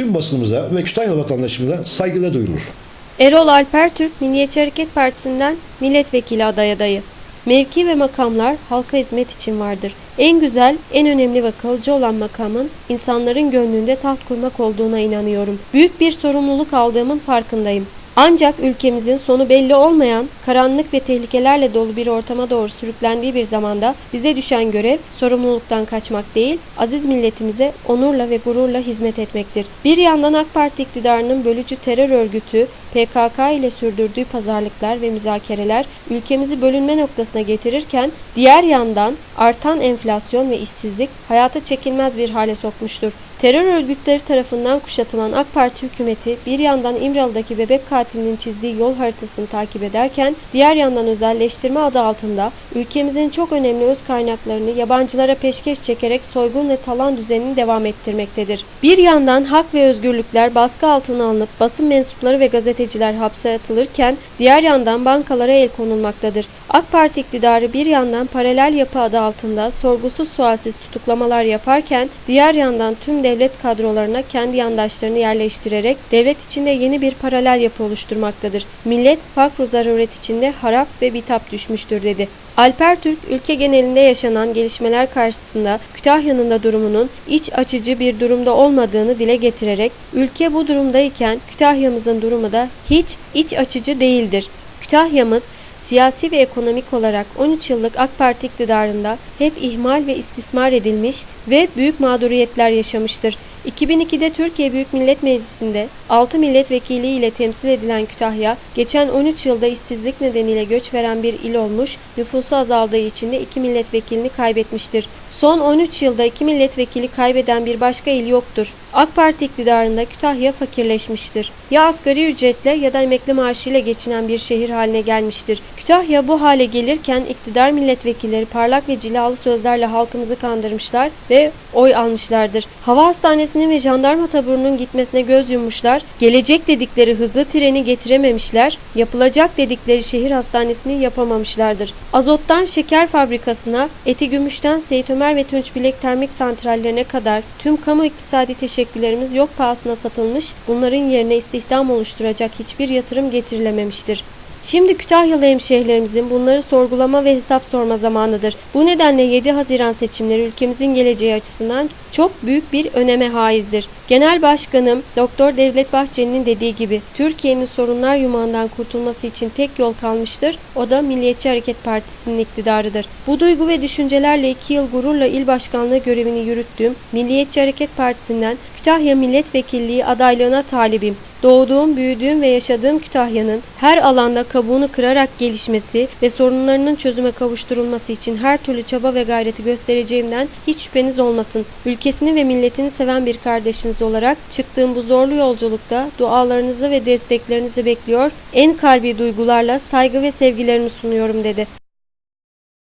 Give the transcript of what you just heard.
tüm basınımıza ve Kütahya vatandaşımıza saygıyla duyurulur. Erol Alper Türk Milliyetçi Hareket Partisi'nden milletvekili aday adayı. Mevki ve makamlar halka hizmet için vardır. En güzel, en önemli ve kalıcı olan makamın insanların gönlünde taht kurmak olduğuna inanıyorum. Büyük bir sorumluluk aldığımın farkındayım. Ancak ülkemizin sonu belli olmayan, karanlık ve tehlikelerle dolu bir ortama doğru sürüklendiği bir zamanda bize düşen görev sorumluluktan kaçmak değil, aziz milletimize onurla ve gururla hizmet etmektir. Bir yandan AK Parti iktidarının bölücü terör örgütü PKK ile sürdürdüğü pazarlıklar ve müzakereler ülkemizi bölünme noktasına getirirken diğer yandan artan enflasyon ve işsizlik hayata çekilmez bir hale sokmuştur. Terör örgütleri tarafından kuşatılan AK Parti hükümeti bir yandan İmralı'daki bebek katilinin çizdiği yol haritasını takip ederken diğer yandan özelleştirme adı altında ülkemizin çok önemli öz kaynaklarını yabancılara peşkeş çekerek soygun ve talan düzenini devam ettirmektedir. Bir yandan hak ve özgürlükler baskı altına alınıp basın mensupları ve gazeteciler hapse atılırken diğer yandan bankalara el konulmaktadır. AK Parti iktidarı bir yandan paralel yapı adı altında sorgusuz sualsiz tutuklamalar yaparken diğer yandan tüm devlet kadrolarına kendi yandaşlarını yerleştirerek devlet içinde yeni bir paralel yapı oluşturmaktadır. Millet fakr zaruret içinde harap ve bitap düşmüştür dedi. Alper Türk ülke genelinde yaşanan gelişmeler karşısında Kütahya'nın da durumunun iç açıcı bir durumda olmadığını dile getirerek ülke bu durumdayken Kütahya'mızın durumu da hiç iç açıcı değildir. Kütahya'mız siyasi ve ekonomik olarak 13 yıllık AK Parti iktidarında hep ihmal ve istismar edilmiş ve büyük mağduriyetler yaşamıştır. 2002'de Türkiye Büyük Millet Meclisi'nde 6 milletvekili ile temsil edilen Kütahya, geçen 13 yılda işsizlik nedeniyle göç veren bir il olmuş, nüfusu azaldığı için de 2 milletvekilini kaybetmiştir. Son 13 yılda 2 milletvekili kaybeden bir başka il yoktur. AK Parti iktidarında Kütahya fakirleşmiştir. Ya asgari ücretle ya da emekli maaşıyla geçinen bir şehir haline gelmiştir. Kütahya bu hale gelirken iktidar milletvekilleri parlak ve cilalı sözlerle halkımızı kandırmışlar ve oy almışlardır. Hava hastanesinin ve jandarma taburunun gitmesine göz yummuşlar, gelecek dedikleri hızlı treni getirememişler, yapılacak dedikleri şehir hastanesini yapamamışlardır. Azottan şeker fabrikasına, eti gümüşten Seyit Ömer ve Tunç Bilek termik santrallerine kadar tüm kamu iktisadi teşekküllerimiz yok pahasına satılmış, bunların yerine istihdam oluşturacak hiçbir yatırım getirilememiştir. Şimdi Kütahyalı hemşehrilerimizin bunları sorgulama ve hesap sorma zamanıdır. Bu nedenle 7 Haziran seçimleri ülkemizin geleceği açısından çok büyük bir öneme haizdir. Genel Başkanım Doktor Devlet Bahçeli'nin dediği gibi Türkiye'nin sorunlar yumağından kurtulması için tek yol kalmıştır. O da Milliyetçi Hareket Partisi'nin iktidarıdır. Bu duygu ve düşüncelerle 2 yıl gururla il başkanlığı görevini yürüttüğüm Milliyetçi Hareket Partisi'nden Kütahya Milletvekilliği adaylığına talibim. Doğduğum, büyüdüğüm ve yaşadığım Kütahya'nın her alanda kabuğunu kırarak gelişmesi ve sorunlarının çözüme kavuşturulması için her türlü çaba ve gayreti göstereceğimden hiç şüpheniz olmasın. Ülkesini ve milletini seven bir kardeşiniz olarak çıktığım bu zorlu yolculukta dualarınızı ve desteklerinizi bekliyor, en kalbi duygularla saygı ve sevgilerimi sunuyorum dedi.